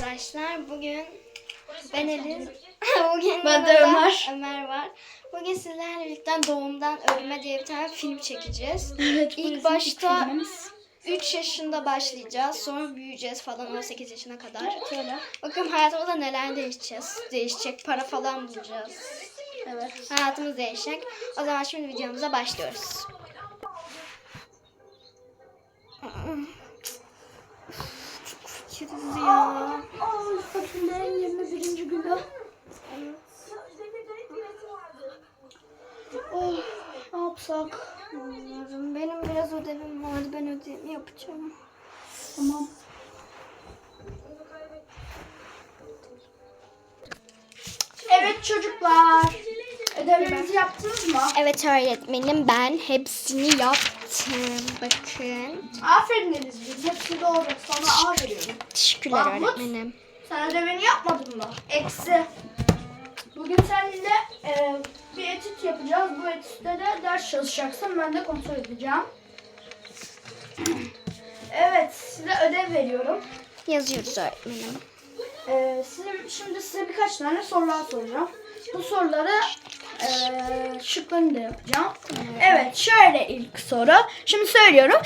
arkadaşlar. Bugün ben Eliz. Bugün Ben de Ömer. Ömer var. Bugün sizlerle birlikte Doğumdan Ölüme diye bir tane film çekeceğiz. Evet, İlk başta ilk filmimiz. 3 yaşında başlayacağız. Sonra büyüyeceğiz falan 18 yaşına kadar. Şöyle. Bakın hayatımızda neler değişeceğiz. Değişecek. Para falan bulacağız. Evet. Hayatımız değişecek. O zaman şimdi videomuza başlıyoruz. Fikiriz ya. Ay fakirlerin 21. günü. Oh, ne yapsak? Bilmiyorum. Benim biraz ödevim vardı. Ben ödevimi yapacağım. Tamam. Evet çocuklar. Ödevlerinizi yaptınız mı? Evet öğretmenim ben hepsini yaptım. Bakın. Aferin Denizciğim. Hepsi doğru. Sana A veriyorum. Teşekkürler Mahmut. öğretmenim. Sen ödevini yapmadın mı? Eksi. Bugün seninle e, bir etüt yapacağız. Bu etütte de ders çalışacaksın. Ben de kontrol edeceğim. Evet, size ödev veriyorum. Yazıyoruz öğretmenim. E, size, şimdi size birkaç tane sorular soracağım. Bu soruları e, şıklarını da yapacağım. Evet, şöyle ilk soru. Şimdi söylüyorum.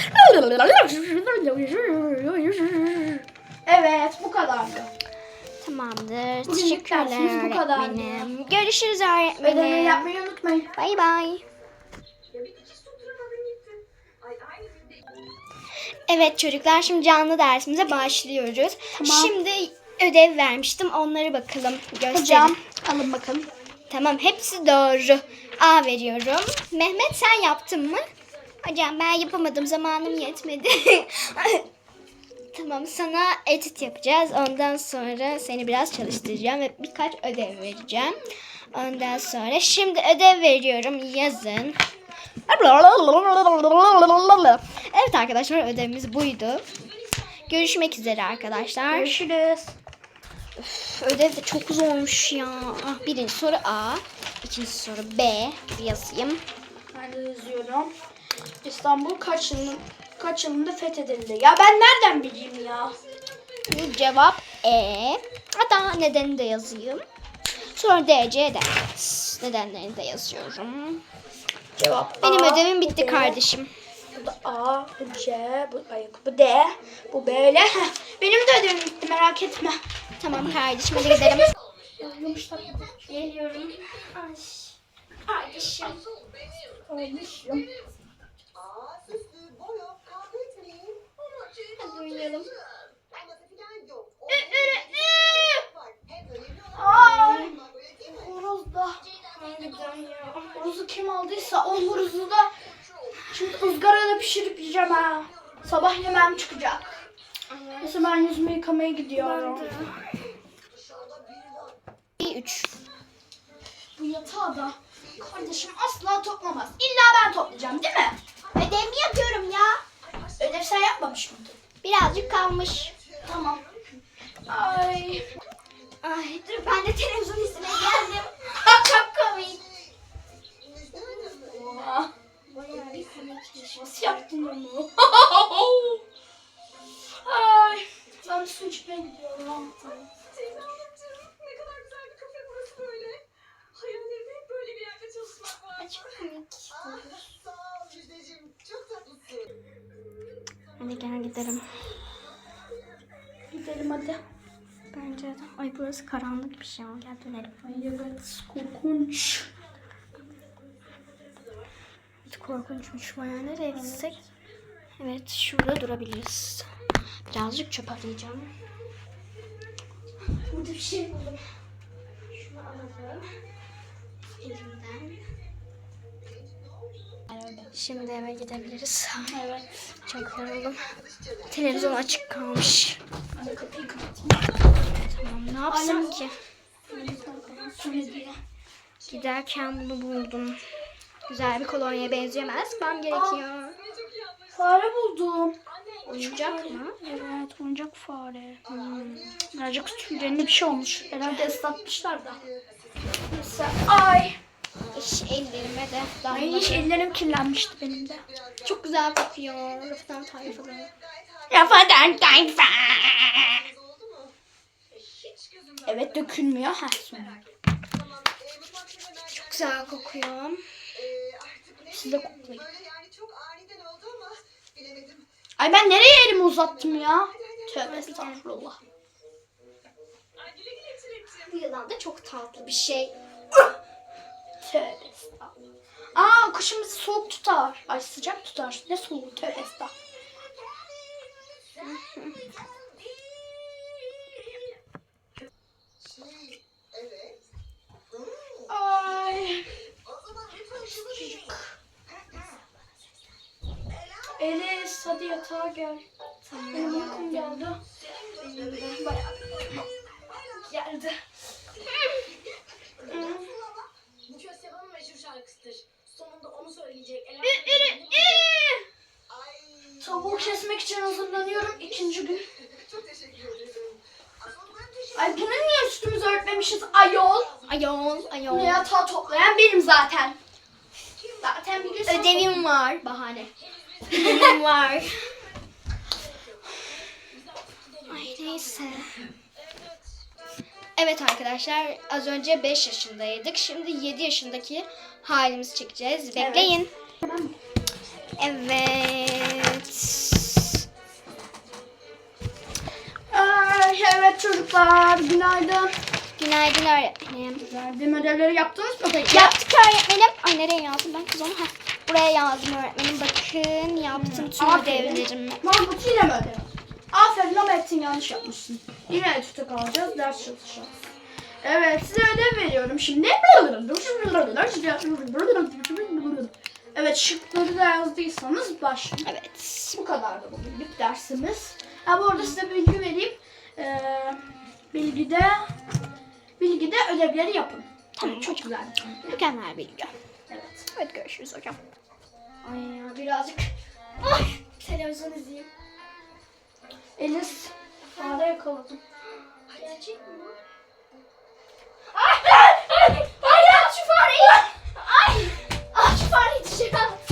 Evet, bu kadardı. Tamamdır. Bugünlük Teşekkürler dersimiz bu kadardı. öğretmenim. Görüşürüz öğretmenim. yapmayı unutmayın. Bay bay. Evet çocuklar şimdi canlı dersimize başlıyoruz. Tamam. Şimdi ödev vermiştim. Onları bakalım. Gösterin. Hocam, alın bakalım. Tamam hepsi doğru. A veriyorum. Mehmet sen yaptın mı? Hocam ben yapamadım zamanım yetmedi. tamam sana etüt yapacağız. Ondan sonra seni biraz çalıştıracağım ve birkaç ödev vereceğim. Ondan sonra şimdi ödev veriyorum. Yazın. Evet arkadaşlar ödevimiz buydu. Görüşmek üzere arkadaşlar. Görüşürüz. Ödev de çok zormuş ya. Ah, birinci soru A. ikinci soru B. Yazayım. Ben de yazıyorum. İstanbul kaç yılın kaç yılında fethedildi? Ya ben nereden bileyim ya? Bu cevap E. Hatta nedeni de yazayım. Sonra D, C, D. Nedenlerini de yazıyorum. Cevap Benim A, ödevim bitti B, kardeşim. Bu da A, bu C, bu, ay, bu D, bu böyle. Benim de ödevim bitti merak etme. Tamam kardeşim hadi gidelim. Yumuşak Geliyorum. Ay. Olmuşum. Kavga etmeyin. Ama Hadi uyuyalım. Anlatı falan yok. O Ü, ü, ü. var. En önemli olan Ay, bunlar böyle değil mi? horoz da. Harbiden ya. Horozu kim aldıysa o horozu da şimdi ızgarada pişirip yiyeceğim ha. Sabah yemeğim çıkacak. Neyse ben yüzümü yıkamaya gidiyorum. Üç. Bu yatağı da kardeşim asla toplamaz. İlla ben toplayacağım değil mi? Ödevimi yapıyorum ya. Ödev sen yapmamış mıydın? Birazcık kalmış. Tamam. Ay. Ay dur ben de televizyon izlemeye geldim. Çok komik. Oha. Nasıl yaptın onu? Ay. Ben su içmeye gidiyorum. Sevgili hanımcığım, ne kadar güzel bir kafe burası böyle. Hayallerimde hep böyle bir yerde çalışmak var. Çok komik. Ah, sağ ol Müjdeciğim. Çok tatlısın. Hadi gel gidelim. Gidelim hadi. Bence de. Ay burası karanlık bir şey ama gel dönelim. Ay evet korkunç. Evet, korkunçmuş bayağı. Nereye gitsek? Evet şurada durabiliriz. Birazcık çöp arayacağım. Burada bir şey buldum. Şunu alalım. Şimdi eve gidebiliriz. Evet. Çok yoruldum. Televizyon açık kalmış. Hadi kapıyı kapatayım. Tamam ne yapsam Annem- ki? Giderken bunu buldum. Güzel bir kolonyaya benziyor ama sıkmam gerekiyor. Fare buldum. Oyuncak mı? Evet oyuncak fare. Hmm. Birazcık tüylerinde bir şey olmuş. Herhalde ıslatmışlar da. Neyse. Ay. İş ellerime de Ay damladı. ellerim kirlenmişti benim de. Çok güzel kokuyor. Raftan tayfalı. Rafadan tayfa. Evet dökülmüyor. Heh, sonra. Çok güzel kokuyor. artık ne Siz de koklayın. Böyle yani çok aniden oldu ama bilemedim. Ay ben nereye elimi uzattım ya? Tövbe estağfurullah. Bu yılan da çok tatlı bir şey. Tövbe estağfurullah. Aa bizi soğuk tutar. Ay sıcak tutar. Ne soğuk tövbe estağfurullah. Ay. Elis hadi yatağa gel. Benim uykum geldi. Bayağı kesmek için hazırlanıyorum ikinci gün. Çok teşekkür ederim. Aslında ben teşekkür Ay bunu niye üstümüze örtmemişiz ayol? Ayol, ayol. yatağı toplayan benim zaten. Zaten sen- Ödevim var. Bahane. Ödevim var. Ay neyse. Evet arkadaşlar az önce 5 yaşındaydık. Şimdi 7 yaşındaki halimizi çekeceğiz. Bekleyin. Evet. Ay evet çocuklar günaydın. Günaydın öğretmenim. Verdiğim ödevleri yaptınız mı peki? Yaptık öğretmenim. Ay nereye yazdım ben kız onu? Heh, buraya yazdım öğretmenim. Bakın yaptım tüm Aferin. ödevlerimi. Mahmut yine mi ödev? Aferin ama hepsini yanlış yapmışsın. Yine tutuk alacağız, ders çalışacağız. Evet, size ödev veriyorum şimdi. Evet, şıkları da yazdıysanız başlayın. Evet. Bu kadardı bugünlük dersimiz. Ha, bu arada size bilgi vereyim. Bilgide bilgide ödevleri yapın. Tamam Çok güzel. Mükemmel bilgi. Evet. Evet görüşürüz hocam. Ay ya birazcık. Ay televizyon izleyeyim. Elis, fare yakaladım. Gerçek mi bu? Ay ay ay ay at şu fareyi. Ay at şu fareyi dışarı at.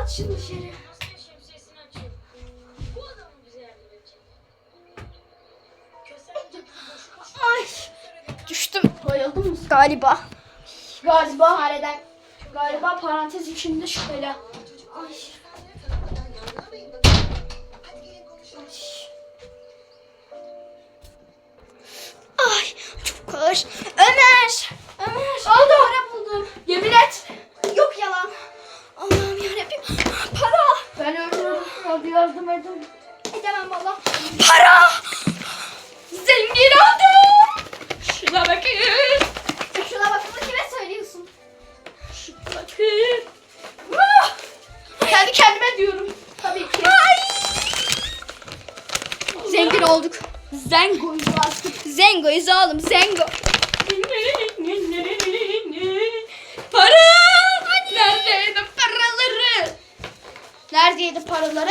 At şunu dışarı. Bayıldın mı? galiba. Galiba Fareden. Galiba parantez içinde şüpheli. Ay. Ay çok ağır. Ömer. Ömer. Aldım. Para buldum. Yemin et. Yok yalan. Allah'ım yarabbim. Para. Ben ölüyorum. Hadi yardım edin. Edemem valla. Para. Zengin oldum. Şuna bakın. Bakın. Ah! Kendi kendime diyorum. Tabii ki. Zengin olduk. Zengo'yuz artık. Zengo'yuz oğlum zengo. Para. Neredeydi paraları? Neredeydi paraları?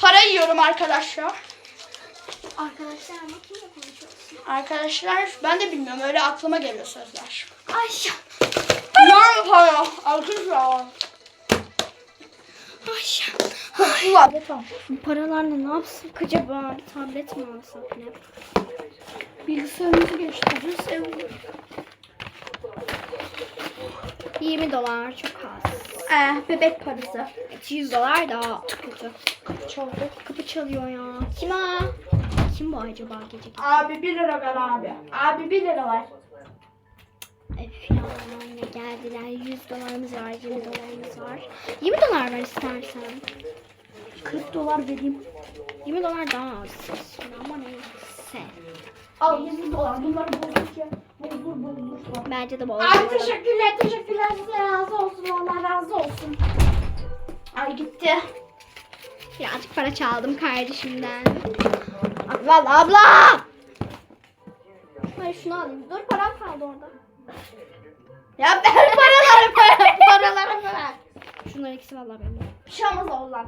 Para yiyorum arkadaşlar. Arkadaşlar ama kimle konuşuyorsun? Arkadaşlar ben de bilmiyorum öyle aklıma geliyor sözler. Ay Var para? Arkadaşlar. Ay. Ulan. Tamam. Bu paralarla ne yapsak acaba? Tablet mi alsak ne? Bilgisayarımızı geliştireceğiz. Evet. 20 dolar çok az. Ee, bebek parası. Evet, 100 dolar daha kötü. Çaldı. Kapı çalıyor ya. Kim o? Kim bu acaba gece? Abi 1 lira ver abi. Abi 1 lira ver. Yine geldiler. 100 dolarımız var, 20 dolarımız var. 20 dolar ver istersen. 40 dolar vereyim. 20 dolar daha az. Ama neyse. Al 20 dolar. Bunları bozduk ya. Bozdur bozdur. Bence de bol. Ay teşekkürler teşekkürler size razı olsun Allah razı olsun. Ay gitti. Birazcık para çaldım kardeşimden. Abla abla. Hayır şunu alayım. Dur param kaldı orada. Ya ver paraları para, paraları ver. Şunlar ikisi valla benim. Bir şey olmaz oğlan.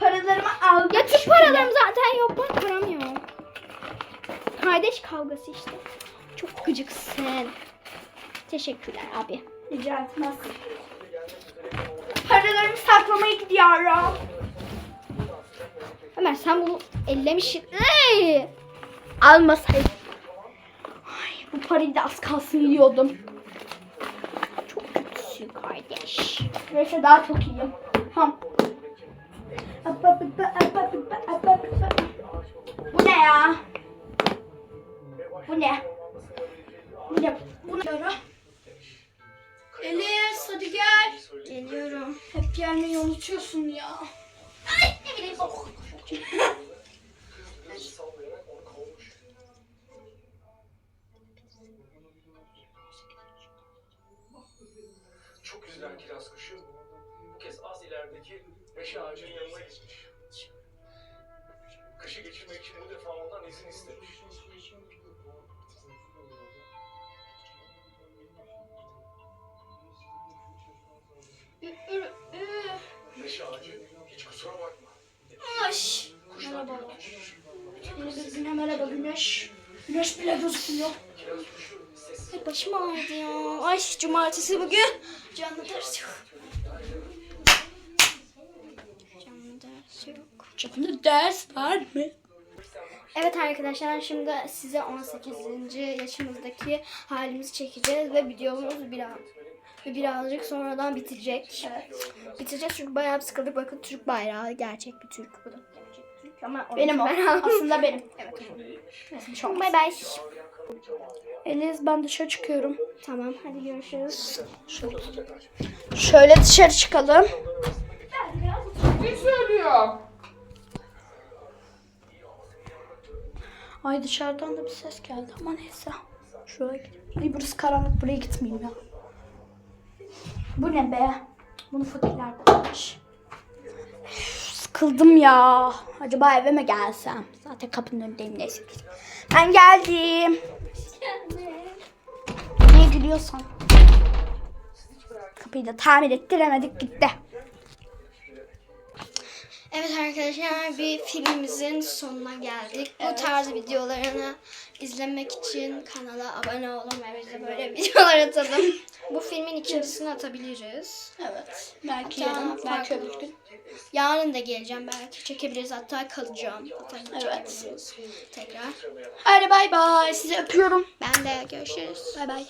Paralarımı al. Ya tüm paralarım zaten yok. Bak param yok. Kardeş kavgası işte. Çok gıcıksın. Teşekkürler abi. Rica etmez. Paralarımı saklamaya gidiyorum. Ömer sen bunu ellemişsin. Ey! almasaydım. Bu parayı da az kalsın yiyordum. Çok kötüsün kardeş. Neyse daha çok iyiyim. Tamam. Bu ne ya? Bu ne? Bu ne? Bu ne? Elis hadi gel. Geliyorum. Hep gelmeyi unutuyorsun ya. Ay ne bileyim. Üzülen kiraz kuşu bu kez az ilerideki meşe ağacının yanına gitmiş. Kışı geçirmek için bu defa ondan izin istemiş. Meşe ağacı hiç kusura bakma. Kuşlar Merhaba. güne merhaba güneş. Güneş bile gözükmüyor. Kiraz kuşu. Ay başım ağrıdı ya. Ay cumartesi bugün. Canlı ders yok. Canlı ders yok. Canlı ders var mı? Evet arkadaşlar şimdi size 18. yaşımızdaki halimizi çekeceğiz ve videomuz biraz ve birazcık sonradan bitecek. Biteceğiz çünkü bayağı sıkıldık. Bakın Türk bayrağı gerçek bir Türk bu da. Ama Benim o. Aslında benim. Evet. Bay bay. Eliz ben dışarı çıkıyorum. Tamam hadi görüşürüz. Şöyle dışarı çıkalım. Ne söylüyor? Ay dışarıdan da bir ses geldi ama neyse. Şuraya gideyim. Ay burası karanlık buraya gitmeyeyim ya. Bu ne be? Bunu fakirler. Üf, Sıkıldım ya. Acaba eve mi gelsem? Zaten kapının önündeyim neyse. Ben geldim. Niye gülüyorsun? Kapıyı da tamir ettiremedik gitti. Evet arkadaşlar bir filmimizin sonuna geldik. Bu tarz videolarını izlemek için kanala abone olun ve bize böyle videolar atalım. Bu filmin ikincisini atabiliriz. Evet. Belki Tamam, yarın, belki öbür gün. Yarın da geleceğim belki çekebiliriz hatta kalacağım. Hatta Evet. çekebiliriz Tekrar. Hadi bay bay. Sizi öpüyorum. Ben de görüşürüz. Bay bay.